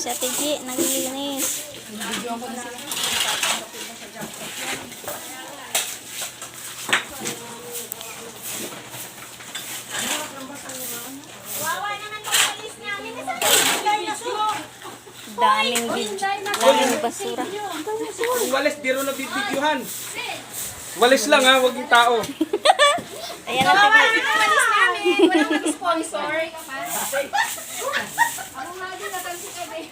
si Ate G, naglilinis. Daming video. Daming basura. Kung walis, di rin nabibidyohan. Walis lang ha, wag yung tao. Ayan Ate G. Walang sponsor. Ako nga din natansin ka din.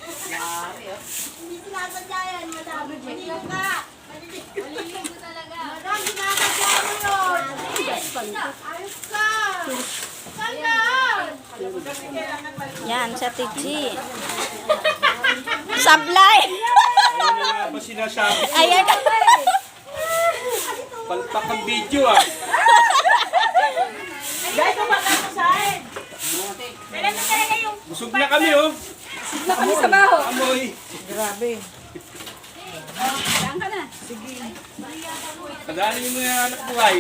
Hindi sinasadya yan, madam. Maligo ka. Maliligo talaga. Madam, sinasadya mo yun. Ayos ka. Saan ka? Yan, Ate G. Sablay! Ano nga ba sinasabi? Ayan. Palpak ang video ah. Guys, kumaka mo sa akin. Kailan na talaga yung Busog na kami oh. Na kami sa baho. Amoy. Saan ka na? Kadaanin mo yung anak buhay.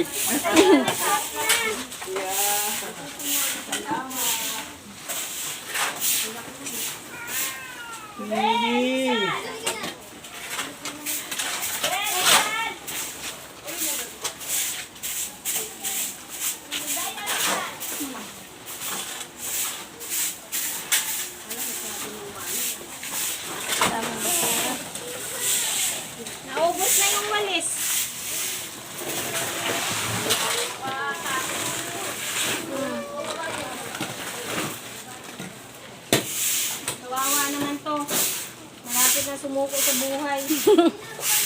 Hindi. sumuko sa buhay.